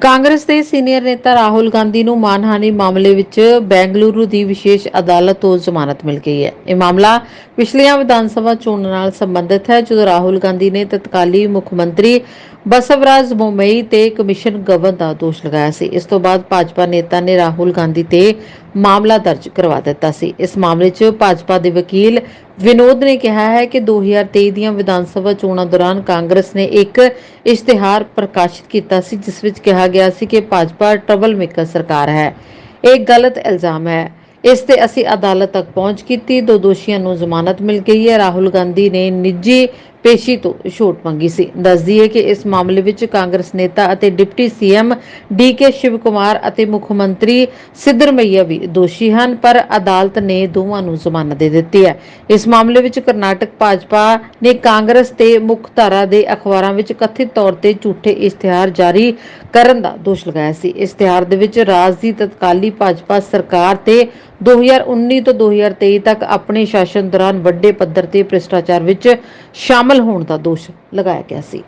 ਕਾਂਗਰਸ ਦੇ ਸੀਨੀਅਰ ਨੇਤਾ ਰਾਹੁਲ ਗਾਂਧੀ ਨੂੰ ਮਾਨਹਾਨੀ ਮਾਮਲੇ ਵਿੱਚ ਬੈਂਗਲੁਰੂ ਦੀ ਵਿਸ਼ੇਸ਼ ਅਦਾਲਤ ਤੋਂ ਜ਼ਮਾਨਤ ਮਿਲ ਗਈ ਹੈ। ਇਹ ਮਾਮਲਾ ਪਿਛਲੀਆਂ ਵਿਧਾਨ ਸਭਾ ਚੋਣਾਂ ਨਾਲ ਸੰਬੰਧਿਤ ਹੈ, ਜਦੋਂ ਰਾਹੁਲ ਗਾਂਧੀ ਨੇ ਤਤਕਾਲੀ ਮੁੱਖ ਮੰਤਰੀ ਬਸਵਰਾਜ ਬੋਮਈ ਤੇ ਕਮਿਸ਼ਨ ਗਵਨ ਦਾ ਦੋਸ਼ ਲਗਾਇਆ ਸੀ। ਇਸ ਤੋਂ ਬਾਅਦ ਭਾਜਪਾ ਨੇਤਾ ਨੇ ਰਾਹੁਲ ਗਾਂਧੀ ਤੇ ਮਾਮਲਾ ਦਰਜ ਕਰਵਾ ਦਿੱਤਾ ਸੀ। ਇਸ ਮਾਮਲੇ 'ਚ ਭਾਜਪਾ ਦੇ ਵਕੀਲ ਵਿਨੋਦ ਨੇ ਕਿਹਾ ਹੈ ਕਿ 2023 ਦੀਆਂ ਵਿਧਾਨ ਸਭਾ ਚੋਣਾਂ ਦੌਰਾਨ ਕਾਂਗਰਸ ਨੇ ਇੱਕ ਇਸ਼ਤਿਹਾਰ ਪ੍ਰਕਾਸ਼ਿਤ ਕੀਤਾ ਸੀ, ਜਿਸ ਵਿੱਚ ਕਿਹਾ ਗਿਆ ਸੀ ਕਿ ਭਾਜਪਾ ਟਰਬਲ ਮੇਕਰ ਸਰਕਾਰ ਹੈ। ਇਹ ਗਲਤ ਇਲਜ਼ਾਮ ਹੈ। ਇਸ ਤੇ ਅਸੀਂ ਅਦਾਲਤ ਤੱਕ ਪਹੁੰਚ ਕੀਤੀ। ਦੋ ਦੋਸ਼ੀਆਂ ਨੂੰ ਜ਼ਮਾਨਤ ਮਿਲ ਗਈ ਹੈ। ਰਾਹੁਲ ਗਾਂਧੀ ਨੇ ਨਿੱਜੀ ਪੇਸ਼ੀ ਤੋਂ ਛੋਟ ਮੰਗੀ ਸੀ। ਦੱਸਦੀ ਹੈ ਕਿ ਇਸ ਮਾਮਲੇ ਵਿੱਚ ਕਾਂਗਰਸ ਨੇਤਾ ਅਤੇ deputy CM DK Shivakumar ਅਤੇ ਮੁੱਖ ਮੰਤਰੀ ਸਿੱਧਰਮਈਆ ਵੀ ਦੋਸ਼ੀ ਹਨ, ਪਰ ਅਦਾਲਤ ਨੇ ਦੋਵਾਂ ਨੂੰ ਜ਼ਮਾਨਤ ਦੇ ਦਿੱਤੀ ਹੈ। ਇਸ ਮਾਮਲੇ ਵਿੱਚ ਕਰਨਾਟਕ ਭਾਜਪਾ ਨੇ ਕਾਂਗਰਸ ਤੇ ਮੁੱਖ ਧਾਰਾ ਦੇ ਅਖਬਾਰਾਂ ਵਿੱਚ ਕਥਿਤ ਤੌਰ ਤੇ ਝੂਠੇ ਇਸ਼ਤਿਹਾਰ ਜਾਰੀ ਕਰਨ ਦਾ ਦੋਸ਼ ਲਗਾਇਆ ਸੀ। ਇਸ਼ਤਿਹਾਰ ਦੇ ਵਿੱਚ ਰਾਜ ਦੀ ਤਤਕਾਲੀ ਭਾਜਪਾ ਸਰਕਾਰ ਤੇ 2019 ਤੋਂ 2023 ਤੱਕ ਆਪਣੇ ਸ਼ਾਸਨ ਦੌਰਾਨ ਵੱਡੇ ਪੱਧਰ ਤੇ ਭ੍ਰਿਸ਼ਟਾਚਾਰ ਵਿੱਚ ਸ਼ਾਮਲ ਹੋਣ ਦਾ ਦੋਸ਼ ਲਗਾਇਆ ਗਿਆ ਸੀ।